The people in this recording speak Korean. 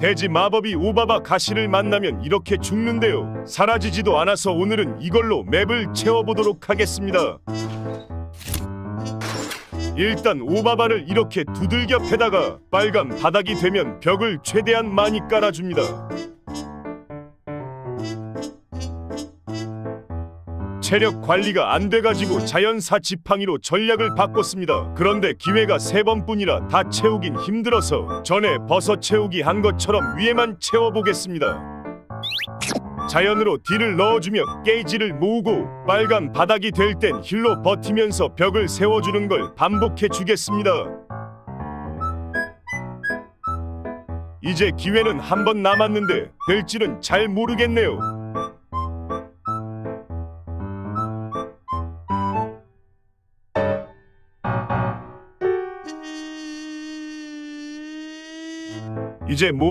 돼지 마법이 오바바 가시를 만나면 이렇게 죽는데요. 사라지지도 않아서 오늘은 이걸로 맵을 채워보도록 하겠습니다. 일단 오바바를 이렇게 두들겨 패다가 빨간 바닥이 되면 벽을 최대한 많이 깔아줍니다. 체력 관리가 안 돼가지고 자연사 지팡이로 전략을 바꿨습니다. 그런데 기회가 세 번뿐이라 다 채우긴 힘들어서 전에 버섯 채우기 한 것처럼 위에만 채워보겠습니다. 자연으로 딜을 넣어주며 게이지를 모으고 빨간 바닥이 될 땐 힐로 버티면서 벽을 세워주는 걸 반복해 주겠습니다. 이제 기회는 한 번 남았는데 될지는 잘 모르겠네요. 이제 모